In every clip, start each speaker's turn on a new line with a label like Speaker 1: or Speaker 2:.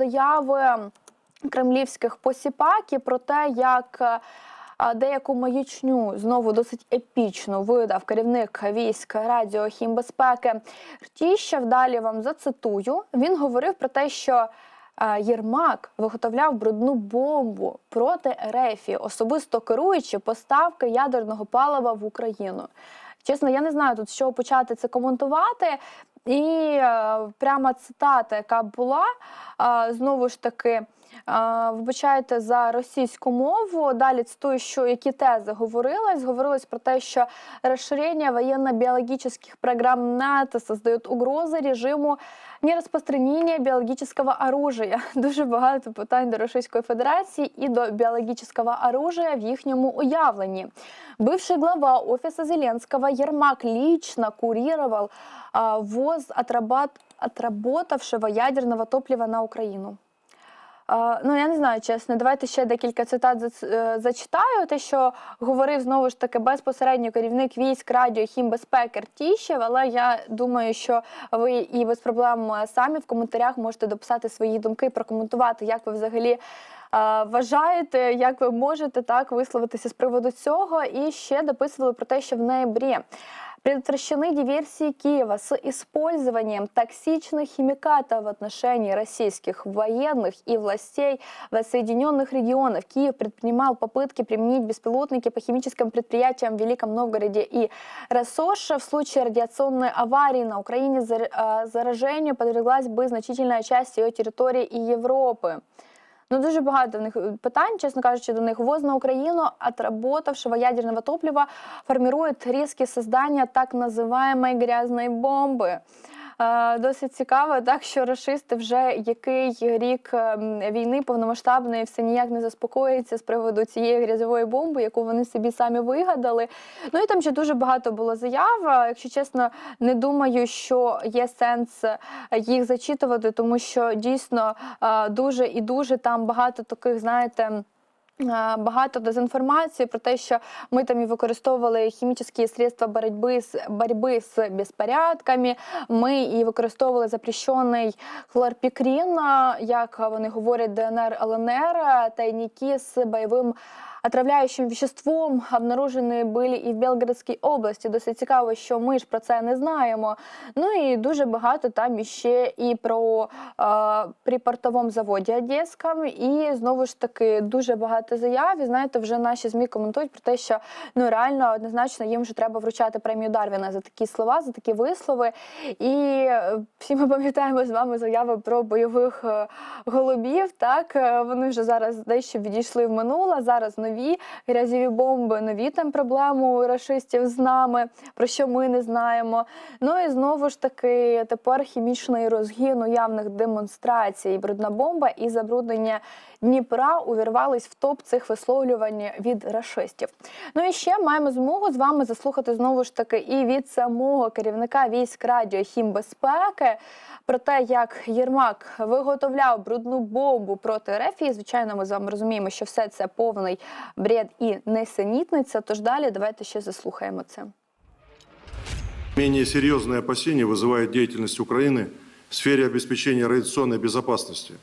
Speaker 1: заяви кремлівських посіпаків про те, як е, деяку маячню знову досить епічно видав керівник військ радіо хімбезпеки Ртіщев. Далі вам зацитую. Він говорив про те, що е, Єрмак виготовляв брудну бомбу проти Ерефії, особисто керуючи поставки ядерного палива в Україну. Чесно, я не знаю тут, з чого почати це коментувати. І е, прямо цитата, яка була, е, знову ж таки, е, вибачайте за російську мову. Далі цитую, що які тези говорилось. Говорилось про те, що розширення воєнно-біологічних програм НАТО создает угрози режиму нерозпространення біологічного оружия. Дуже багато питань до Російської Федерації і до біологічного оружия в їхньому уявленні. Бывший глава офиса Зеленского Ермак лично курировал а, ввоз отрабат- отработавшего ядерного топлива на Україну. Ну, я не знаю, чесно. Давайте ще декілька цитат е, зачитаю. Те, що говорив знову ж таки безпосередньо керівник військ радіо хімбезпеки Ртіщев, але я думаю, що ви і без проблем е, самі в коментарях можете дописати свої думки, прокоментувати, як ви взагалі. е, Вважаєте, як ви можете так висловитися з приводу цього, і ще дописували про те, що в ноябрі предотвращены диверсии Киева с использованием токсичных химикатов в отношении российских военных и властей в Соединенных регионах. Киев предпринимал попытки применить беспилотники по химическим предприятиям в Великом Новгороде и Росоше. В случае радиационной аварии на Украине э, заражению подверглась бы значительная часть ее территории и Европы. Ну, дуже багато в них е, питань, чесно кажучи, до них ввоз на Украину отработавшего ядерного топлива формирует риски создания так называемой грязной бомби. Е, Досить цікаво, так що рашисти вже який рік ем, війни повномасштабної все ніяк не заспокоїться з приводу цієї грязьової бомби, яку вони собі самі вигадали. Ну і там ще дуже багато було заяв. Е, Якщо чесно, не думаю, що є сенс е, їх зачитувати, тому що дійсно дуже і дуже там багато таких, знаєте. Е, Багато дезінформації про те, що ми там і використовували хімічні средства боротьби з боротьби з безпорядками. Ми і використовували запрещений хлорпікрін, е, як вони говорять, ДНР ЛНР, е, тайники з бойовим отравляющим веществом обнаружені були і в Белгородській області. Досить цікаво, що ми ж про це не знаємо. Ну і дуже багато там іще і про е, при портовому заводі Одеському, і знову ж таки дуже багато заяв. І знаєте, вже наші змі коментують про те, що ну реально однозначно їм вже треба вручати премію Дарвіна за такі слова, за такі вислови. І е, всі ми пам'ятаємо з вами заяви про бойових е, голубів. Так Е, вони вже зараз дещо відійшли в минуле. Зараз нові грязєві бомби, нові там проблеми у рашистів з нами, про що ми не знаємо. Ну і знову ж таки, тепер хімічний розгін уявних демонстрацій, брудна бомба і забруднення Дніпра увірвались в топ цих висловлювань від рашистів. Ну і ще маємо змогу з вами заслухати знову ж таки і від самого керівника військ радіо хімбезпеки про те, як Єрмак виготовляв брудну бомбу проти РФ. І, звичайно, ми з вами розуміємо, що все це повний бред і несенітниця. Тож далі давайте ще заслухаємо це.
Speaker 2: Менее серьезные опасения вызывает деятельность Украины в сфере обеспечения радиационной безопасности,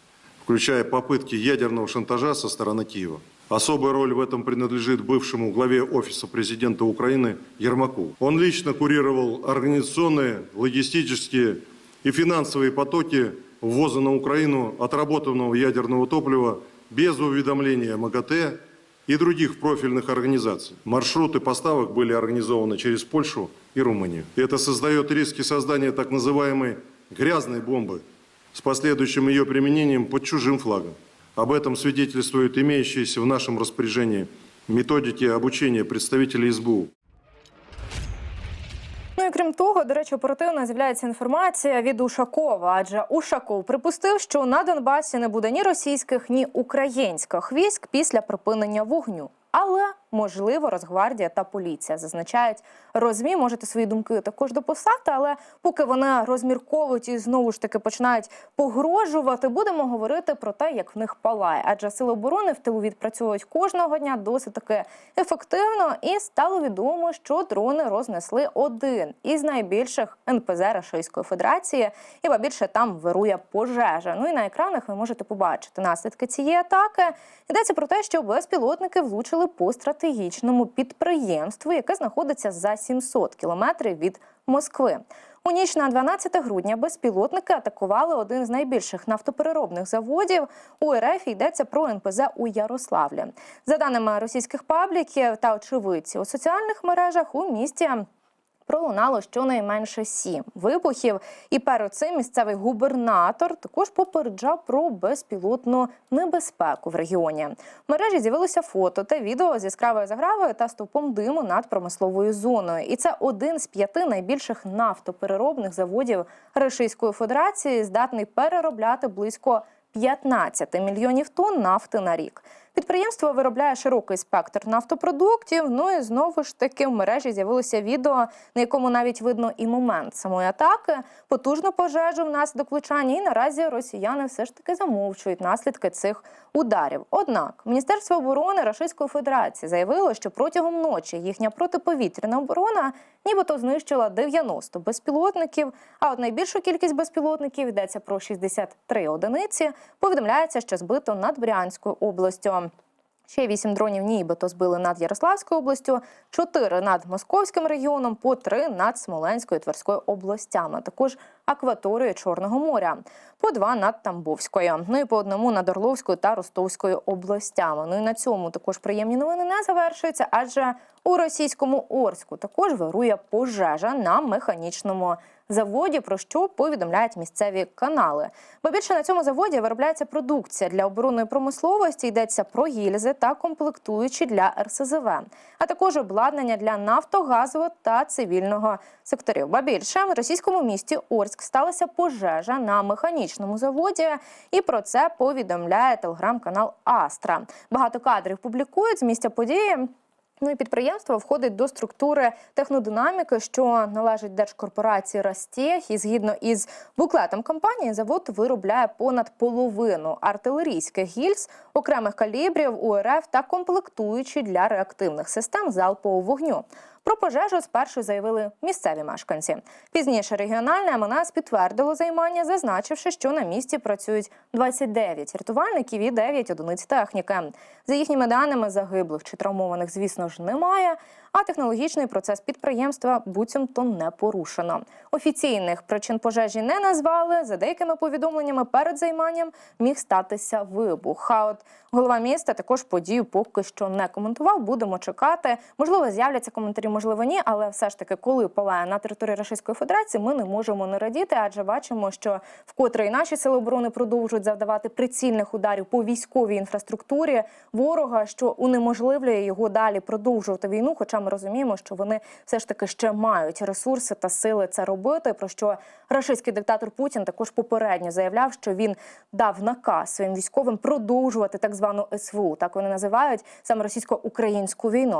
Speaker 2: включая попытки ядерного шантажа со стороны Киева. Особая роль в этом принадлежит бывшему главе Офиса президента Украины Ермаку. Он лично курировал организационные, логистические и финансовые потоки ввоза на Украину отработанного ядерного топлива без уведомления МАГАТЭ и других профильных организаций. Маршруты поставок были организованы через Польшу и Румынию. Это создает риски создания так называемой грязной бомбы с последующим ее применением под чужим флагом. Об этом свидетельствуют имеющиеся в нашем распоряжении методики обучения представителей СБУ.
Speaker 3: Ну і крім того, до речі, оперативно з'являється інформація від Ушакова, адже Ушаков припустив, що на Донбасі не буде ні російських, ні українських військ після припинення вогню. Але можливо, Росгвардія та поліція. Зазначають розмі. Можете свої думки також дописати, але поки вони розмірковують і знову ж таки починають погрожувати, будемо говорити про те, як в них палає. Адже сили оборони в тилу відпрацьовують кожного дня досить таки ефективно, і стало відомо, що дрони рознесли один із найбільших НПЗ Російської Федерації, і ба більше там вирує пожежа. Ну і на екранах ви можете побачити наслідки цієї атаки. Йдеться про те, що безпілотники влучили по стратегічному підприємству, яке знаходиться за 700 кілометрів від Москви. У ніч на 12 грудня безпілотники атакували один з найбільших нафтопереробних заводів. У РФ йдеться про НПЗ у Ярославлі. За даними російських пабліків та очевидців у соціальних мережах у місті. Пролунало щонайменше сім вибухів, і перед цим місцевий губернатор також попереджав про безпілотну небезпеку в регіоні. В мережі з'явилося фото та відео з яскравою загравою та стовпом диму над промисловою зоною. І це один з п'яти найбільших нафтопереробних заводів Російської Федерації, здатний переробляти близько 15 мільйонів тонн нафти на рік. Підприємство виробляє широкий спектр нафтопродуктів. Ну і знову ж таки в мережі з'явилося відео, на якому навіть видно і момент самої атаки, потужну пожежу внаслідок влучання. І наразі росіяни все ж таки замовчують наслідки цих ударів. Однак Міністерство оборони Російської Федерації заявило, що протягом ночі їхня протиповітряна оборона нібито знищила 90 безпілотників. А от найбільшу кількість безпілотників йдеться про 63 одиниці. Повідомляється, що збито над Брянською областю. Ще вісім дронів нібито збили над Ярославською областю, чотири над Московським регіоном, по три над Смоленською і Тверською областями, також акваторією Чорного моря, по два над Тамбовською, ну і по одному над Орловською та Ростовською областями. Ну і на цьому також приємні новини не завершуються, адже у російському Орську також вирує пожежа на механічному заводі, про що повідомляють місцеві канали. Бо більше на цьому заводі виробляється продукція для оборонної промисловості. Йдеться про гільзи та комплектуючі для РСЗВ, а також обладнання для нафтогазового та цивільного секторів. Ба більше в російському місті Орськ сталася пожежа на механічному заводі, і про це повідомляє телеграм-канал Астра. Багато кадрів публікують з місця події. Ну і підприємство входить до структури технодинаміки, що належить держкорпорації Ростех. І згідно із буклетом компанії, завод виробляє понад половину артилерійських гільз окремих калібрів УРФ та комплектуючі для реактивних систем залпового вогню. Про пожежу спершу заявили місцеві мешканці. Пізніше регіональне МНС підтвердило займання, зазначивши, що на місці працюють 29 рятувальників і 9 одиниць техніки. За їхніми даними, загиблих чи травмованих, звісно ж, немає. А технологічний процес підприємства буцімто не порушено. Офіційних причин пожежі не назвали. За деякими повідомленнями перед займанням міг статися вибух. А от голова міста також подію поки що не коментував. Будемо чекати. Можливо, з'являться коментарі, можливо, ні. Але все ж таки, коли палає на території Російської Федерації, ми не можемо не радіти, адже бачимо, що вкотре і наші сили оборони продовжують завдавати прицільних ударів по військовій інфраструктурі ворога, що унеможливлює його далі продовжувати війну. Хоча ми розуміємо, що вони все ж таки ще мають ресурси та сили це робити. Про що рашистський диктатор Путін також попередньо заявляв, що він дав наказ своїм військовим продовжувати так звану СВУ, так вони називають саме російсько-українську війну.